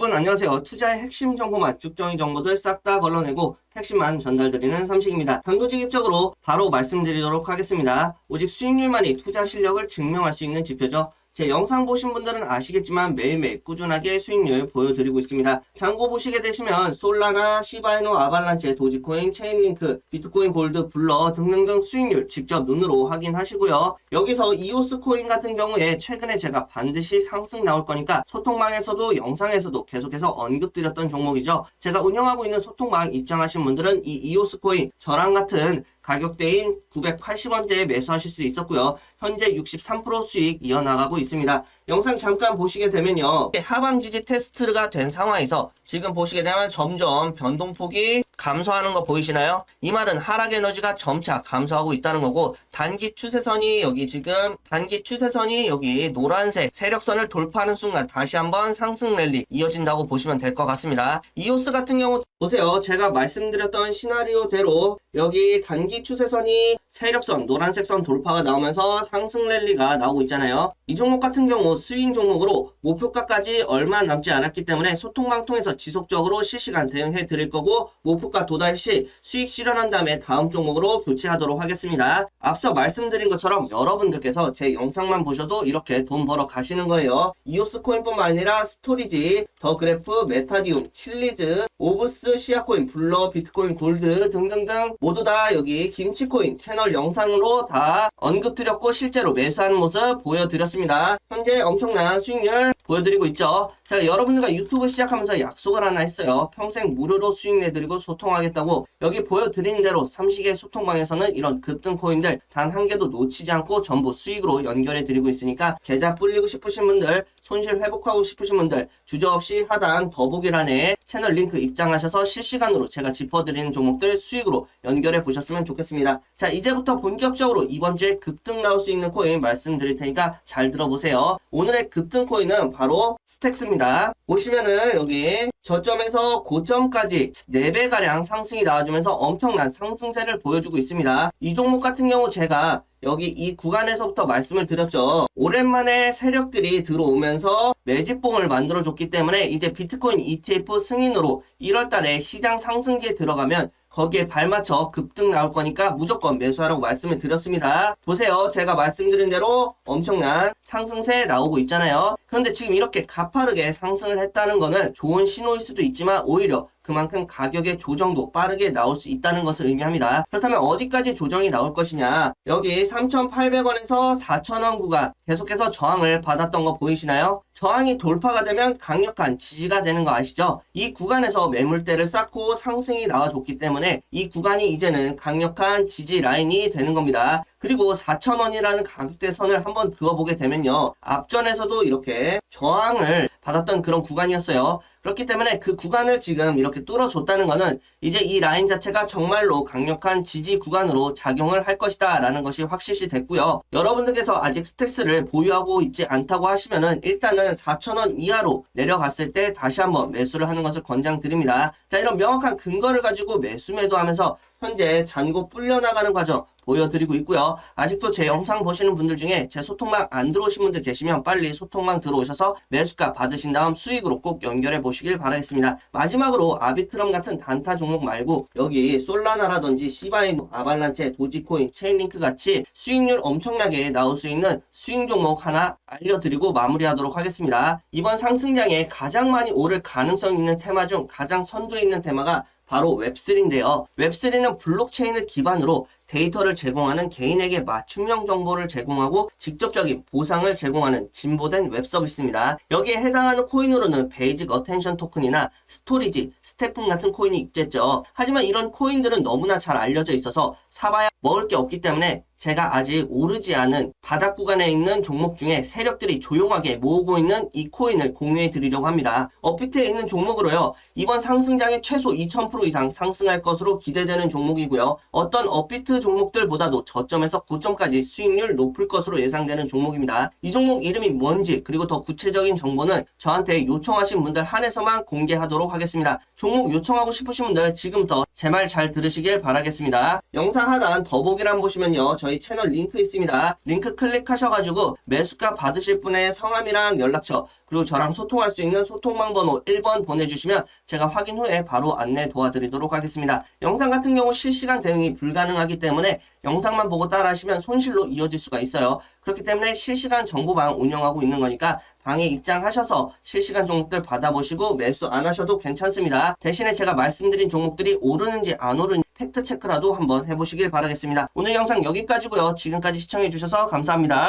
여러분 안녕하세요. 투자의 핵심 정보만 쭉정이 정보들 싹 다 걸러내고 핵심만 전달드리는 삼식입니다. 단도직입적으로 바로 말씀드리도록 하겠습니다. 오직 수익률만이 투자 실력을 증명할 수 있는 지표죠. 제 영상 보신 분들은 아시겠지만 매일매일 꾸준하게 수익률 보여드리고 있습니다. 장고 보시게 되시면 솔라나, 시바이노, 아발란체, 도지코인, 체인링크, 비트코인, 골드, 블러 등등등 수익률 직접 눈으로 확인하시고요. 여기서 이오스 코인 같은 경우에 최근에 제가 반드시 상승 나올 거니까 소통망에서도 영상에서도 계속해서 언급드렸던 종목이죠. 제가 운영하고 있는 소통망 입장하신 분들은 이 이오스 코인 저랑 같은 가격대인 980원대에 매수하실 수 있었고요. 현재 63% 수익 이어나가고 있습니다. 영상 잠깐 보시게 되면요. 하방 지지 테스트가 된 상황에서 지금 보시게 되면 점점 변동폭이 감소하는 거 보이시나요? 이 말은 하락 에너지가 점차 감소하고 있다는 거고 단기 추세선이 여기 지금 단기 추세선이 여기 노란색 세력선을 돌파하는 순간 다시 한번 상승 랠리 이어진다고 보시면 될 것 같습니다. 이오스 같은 경우 보세요. 제가 말씀드렸던 시나리오대로 여기 단기 추세선이 세력선 노란색 선 돌파가 나오면서 상승 랠리가 나오고 있잖아요. 이 종목 같은 경우 스윙 종목으로 목표가까지 얼마 남지 않았기 때문에 소통방 통해서 지속적으로 실시간 대응해 드릴 거고 목표 가 도달 시 수익 실현한 다음에 다음 종목으로 교체하도록 하겠습니다. 앞서 말씀드린 것처럼 여러분들께서 제 영상만 보셔도 이렇게 돈 벌어 가시는 거예요. 이오스 코인뿐만 아니라 스토리지, 더 그래프, 메타디움, 칠리즈, 오브스, 시아코인, 블러, 비트코인, 골드 등등등 모두 다 여기 김치코인 채널 영상으로 다 언급드렸고 실제로 매수하는 모습 보여드렸습니다. 현재 엄청난 수익률 보여드리고 있죠. 제가 여러분들과 유튜브 시작하면서 약속을 하나 했어요. 평생 무료로 수익 내드리고 소통 하겠다고 여기 보여드린 대로 삼식의 소통방에서는 이런 급등 코인들 단 한 개도 놓치지 않고 전부 수익으로 연결해 드리고 있으니까 계좌 불리고 싶으신 분들 손실 회복하고 싶으신 분들 주저없이 하단 더보기란에 채널 링크 입장하셔서 실시간으로 제가 짚어드리는 종목들 수익으로 연결해 보셨으면 좋겠습니다. 자 이제부터 본격적으로 이번 주에 급등 나올 수 있는 코인 말씀드릴 테니까 잘 들어보세요. 오늘의 급등 코인은 바로 스택스입니다. 보시면은 여기 저점에서 고점까지 4배가량 상승이 나와주면서 엄청난 상승세를 보여주고 있습니다. 이 종목 같은 경우 제가 여기 이 구간에서부터 말씀을 드렸죠. 오랜만에 세력들이 들어오면서 매집봉을 만들어줬기 때문에 이제 비트코인 ETF 승인으로 1월달에 시장 상승기에 들어가면 거기에 발맞춰 급등 나올 거니까 무조건 매수하라고 말씀을 드렸습니다. 보세요. 제가 말씀드린 대로 엄청난 상승세 나오고 있잖아요. 그런데 지금 이렇게 가파르게 상승을 했다는 거는 좋은 신호일 수도 있지만 오히려 그만큼 가격의 조정도 빠르게 나올 수 있다는 것을 의미합니다. 그렇다면 어디까지 조정이 나올 것이냐? 여기 3,800원에서 4,000원 구간 계속해서 저항을 받았던 거 보이시나요? 저항이 돌파가 되면 강력한 지지가 되는 거 아시죠? 이 구간에서 매물대를 쌓고 상승이 나와줬기 때문에 이 구간이 이제는 강력한 지지 라인이 되는 겁니다. 그리고 4,000원이라는 가격대 선을 한번 그어보게 되면요. 앞전에서도 이렇게 저항을 받았던 그런 구간이었어요. 그렇기 때문에 그 구간을 지금 이렇게 뚫어줬다는 것은 이제 이 라인 자체가 정말로 강력한 지지 구간으로 작용을 할 것이다 라는 것이 확실시 됐고요. 여러분들께서 아직 스택스를 보유하고 있지 않다고 하시면은 일단은 4,000원 이하로 내려갔을 때 다시 한번 매수를 하는 것을 권장드립니다. 자 이런 명확한 근거를 가지고 매수 매도하면서 현재 잔고 불려나가는 과정 보여드리고 있고요. 아직도 제 영상 보시는 분들 중에 제 소통망 안 들어오신 분들 계시면 빨리 소통망 들어오셔서 매수가 받으신 다음 수익으로 꼭 연결해 보시길 바라겠습니다. 마지막으로 아비트럼 같은 단타 종목 말고 여기 솔라나라든지 시바이노, 아발란체, 도지코인, 체인링크 같이 수익률 엄청나게 나올 수 있는 수익 종목 하나 알려드리고 마무리하도록 하겠습니다. 이번 상승장에 가장 많이 오를 가능성 있는 테마 중 가장 선두에 있는 테마가 바로 웹3인데요. 웹3는 블록체인을 기반으로 데이터를 제공하는 개인에게 맞춤형 정보를 제공하고 직접적인 보상을 제공하는 진보된 웹 서비스입니다. 여기에 해당하는 코인으로는 베이직 어텐션 토큰이나 스토리지, 스태풍 같은 코인이 있겠죠. 하지만 이런 코인들은 너무나 잘 알려져 있어서 사봐야 먹을 게 없기 때문에 제가 아직 오르지 않은 바닥 구간에 있는 종목 중에 세력들이 조용하게 모으고 있는 이 코인을 공유해 드리려고 합니다. 업비트에 있는 종목으로요. 이번 상승장에 최소 2000% 이상 상승할 것으로 기대되는 종목이고요. 어떤 업비트 그 종목들보다도 저점에서 고점까지 수익률 높을 것으로 예상되는 종목입니다. 이 종목 이름이 뭔지 그리고 더 구체적인 정보는 저한테 요청하신 분들 한해서만 공개하도록 하겠습니다. 종목 요청하고 싶으신 분들 지금부터 제 말 잘 들으시길 바라겠습니다. 영상 하단 더보기란 보시면요. 저희 채널 링크 있습니다. 링크 클릭하셔가지고 매수가 받으실 분의 성함이랑 연락처 그리고 저랑 소통할 수 있는 소통망 번호 1번 보내주시면 제가 확인 후에 바로 안내 도와드리도록 하겠습니다. 영상 같은 경우 실시간 대응이 불가능하기 때문에 영상만 보고 따라하시면 손실로 이어질 수가 있어요. 그렇기 때문에 실시간 정보방 운영하고 있는 거니까 방에 입장하셔서 실시간 종목들 받아보시고 매수 안 하셔도 괜찮습니다. 대신에 제가 말씀드린 종목들이 오르는지 안 오르는지 팩트 체크라도 한번 해보시길 바라겠습니다. 오늘 영상 여기까지고요. 지금까지 시청해주셔서 감사합니다.